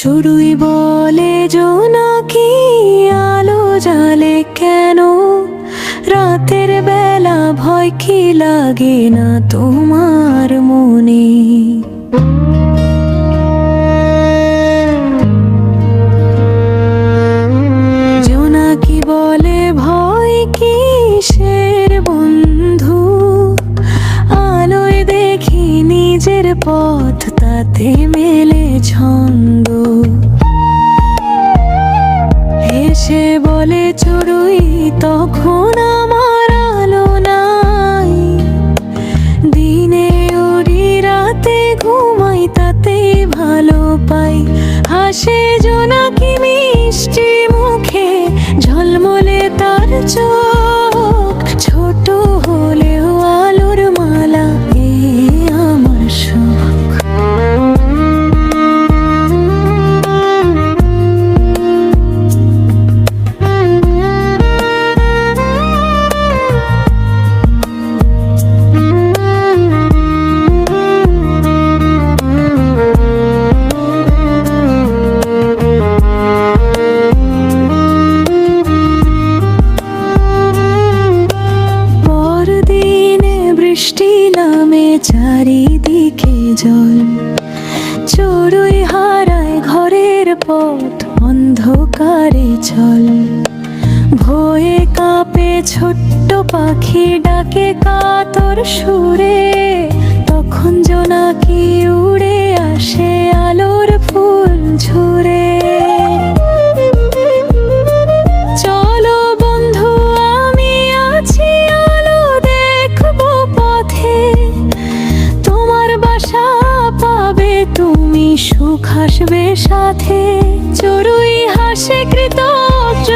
চড়ুই বলে জোনাকি আলো জালে কেন? রাতের বেলা ভয় কি লাগে না তোমার মন? হেসে বলে চড়ুই, তখন আমার আলো নাই। দিনে উড়ি রাতে ঘুমাই, তাতে ভালো পাই। হাসে জোনাকি মিষ্টি মুখে, ঝলমলে তার চোখ। চারিদিকে জল। চড়ুই হারায় ঘরের পথ, অন্ধকারে চল। ভয়ে কাঁপে ছোট্ট পাখি, ডাকে কাতর সুরে। তখন জোনাকি উড়ে সুখ হাসবে সাথে চড়ুই হাসে কৃতজ্ঞ